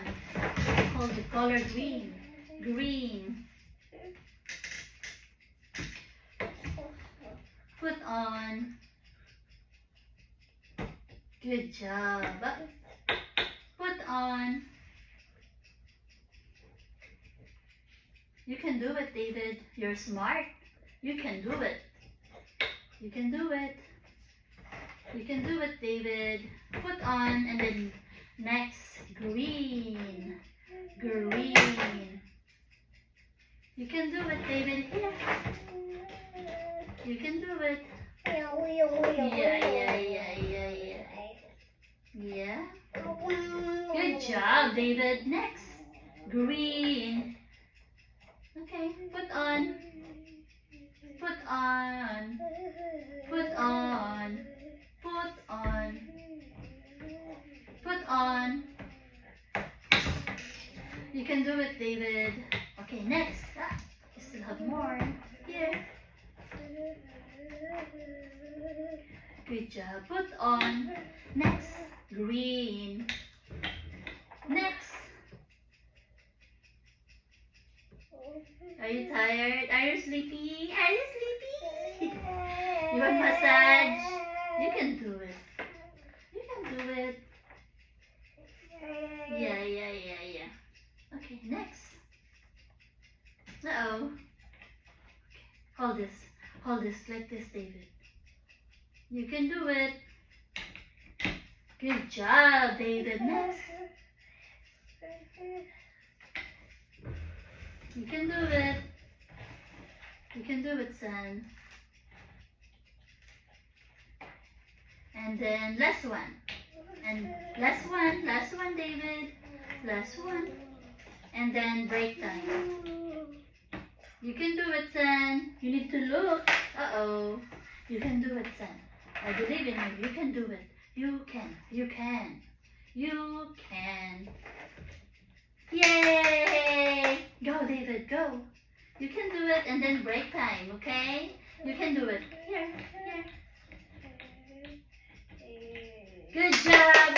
on. Hold the color green. Green. Put on. Good job. Put on. You can do it, David. You're smart. You can do it. You can do it. You can do it, David. Put on and then next green. Green. You can do it, David. You can do it. Yeah, yeah, yeah, yeah, yeah. Yeah. Good job, David. Next. Green. Okay, put on. Put on. Put on. Put on. Put on. You can do it, David. Okay, next. You still have more. Here. Good job. Put on. Next. Green. Next. Are you tired? Are you sleepy? Are you sleepy? You want massage? You can do it. You can do it. Yeah, yeah, yeah, yeah. Okay, next. Uh-oh. Hold this. Hold this like this, David. You can do it. Good job, David. Next. You can do it. You can do it, son. And then last one. And last one, last one, David. Last one. And then break time. You can do it, son. You need to look. Uh-oh. You can do it, son. I believe in you. You can do it. You can. You can. You can. Yay! Go, David, go. You can do it and then break time, okay? You can do it. Here, here. Good job!